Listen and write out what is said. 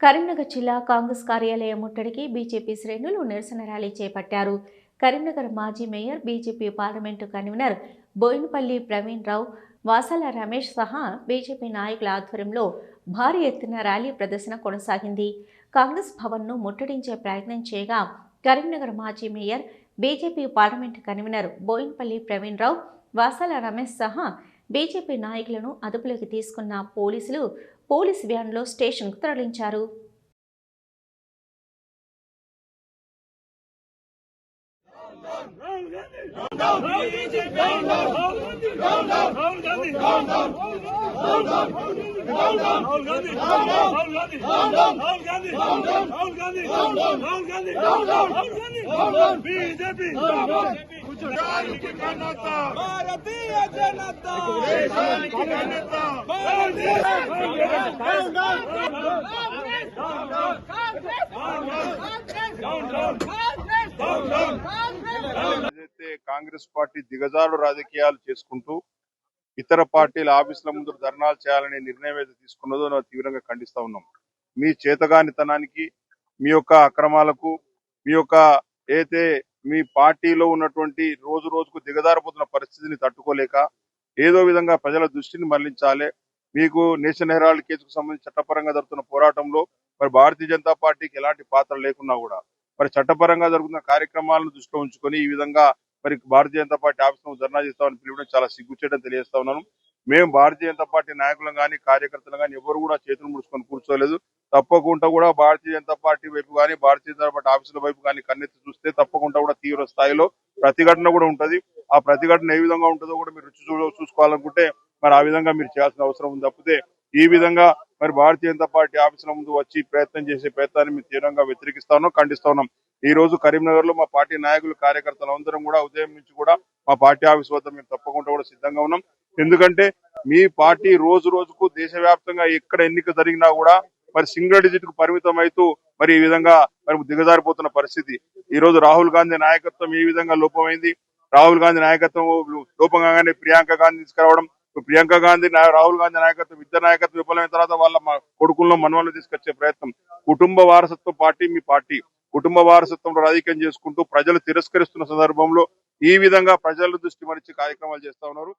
కరీంనగర్ జిల్లా కాంగ్రెస్ కార్యాలయం ముట్టడికి బీజేపీ శ్రేణులు నిరసన ర్యాలీ చేపట్టారు. కరీంనగర్ మాజీ mayor BJP parliament convener Boinapalli Praveen Rao Vasala Ramesh సహా బీజేపీ నాయకుల ఆధ్వర్యంలో భారీ ఎత్తున ర్యాలీ ప్రదర్శన కొనసాగింది. కాంగ్రెస్ భవన్ను ముట్టడించే ప్రయత్నం చేయగా కరీంనగర్ మాజీ mayor BJP parliament convener Boinapalli Praveen Rao Vasala Ramesh సహా బీజేపీ నాయకులను అదుపులోకి తీసుకున్న పోలీసులు పోలీస్ వ్యాన్లో స్టేషన్కు తరలించారు. బీజేపీ భారతీయ జనతా. దేశానికి ఘనత. భారతీయ ఏదైతే కాంగ్రెస్ పార్టీ దిగజారు రాజకీయాలు చేసుకుంటూ ఇతర పార్టీల ఆఫీసుల ముందు ధర్నాలు చేయాలనే నిర్ణయం ఏదైతే తీసుకున్నదో ನಾವು తీవ్రంగా ఖండిస్తా ఉన్నాం. మీ చేతగానితనానికి మీ యొక్క అక్రమాలకు మీ యొక్క ఏదైతే మీ పార్టీలో ఉన్నటువంటి రోజు రోజుకు దిగదారిపోతున్న పరిస్థితిని తట్టుకోలేక ఏదో విధంగా ప్రజల దృష్టిని మళ్ళించాలి. మీకు నేషన్ హెరాల్డ్ కేసుకు సంబంధించి చట్టపరంగా జరుగుతున్న పోరాటంలో మరి భారతీయ జనతా పార్టీకి ఎలాంటి పాత్ర లేకున్నా కూడా మరి చట్టపరంగా జరుగుతున్న కార్యక్రమాలను దృష్టిలో ఉంచుకొని ఈ విధంగా మరి భారతీయ జనతా పార్టీ ఆఫీసులో ధర్నా చేస్తామని పిలవడం చాలా సిగ్గుచేయడం తెలియజేస్తా ఉన్నాను. మేము భారతీయ జనతా పార్టీ నాయకులం కానీ కార్యకర్తలు కానీ ఎవరు కూడా చేతులు ముడుచుకొని కూర్చోలేదు. తప్పకుండా కూడా భారతీయ జనతా పార్టీ వైపు కానీ భారతీయ జనతా పార్టీ ఆఫీసుల వైపు కానీ కన్నెత్తి చూస్తే తప్పకుండా కూడా తీవ్ర స్థాయిలో ప్రతిఘటన కూడా ఉంటది. ఆ ప్రతిఘటన ఏ విధంగా ఉంటుందో కూడా మీరు రుచి చూసుకోవాలనుకుంటే మరి ఆ విధంగా మీరు చేయాల్సిన అవసరం ఉంది. తప్పితే ఈ విధంగా మరి భారతీయ జనతా పార్టీ ఆఫీసుల ముందు వచ్చి ప్రయత్నం చేసే ప్రయత్నాన్ని మేము తీవ్రంగా వ్యతిరేకిస్తాను ఖండిస్తా ఉన్నాం. ఈ రోజు కరీంనగర్లో మా పార్టీ నాయకులు కార్యకర్తలు అందరం కూడా ఉదయం నుంచి కూడా మా పార్టీ ఆఫీస్ వద్ద మేము తప్పకుండా కూడా సిద్ధంగా ఉన్నాం. ఎందుకంటే మీ పార్టీ రోజు రోజుకు దేశవ్యాప్తంగా ఎక్కడ ఎన్నిక జరిగినా కూడా మరి సింగిల్ డిజిట్కు పరిమితం అవుతూ మరి ఈ విధంగా మరి దిగజారిపోతున్న పరిస్థితి. ఈ రోజు రాహుల్ గాంధీ నాయకత్వం ఏ విధంగా లోపమైంది. రాహుల్ గాంధీ నాయకత్వం లోపంగానే ప్రియాంక గాంధీ తీసుకురావడం ప్రియాంక గాంధీ రాహుల్ గాంధీ నాయకత్వం ఇద్దరు నాయకత్వం విఫలమైన తర్వాత వాళ్ళ కొడుకుల్లో మనవాళ్ళు తీసుకొచ్చే ప్రయత్నం. కుటుంబ వారసత్వ పార్టీ మీ పార్టీ. కుటుంబ వారసత్వంలో రాజకీయం చేసుకుంటూ ప్రజలు తిరస్కరిస్తున్న సందర్భంలో ఈ విధంగా ప్రజల దృష్టి మరిచి కార్యక్రమాలు చేస్తా ఉన్నారు.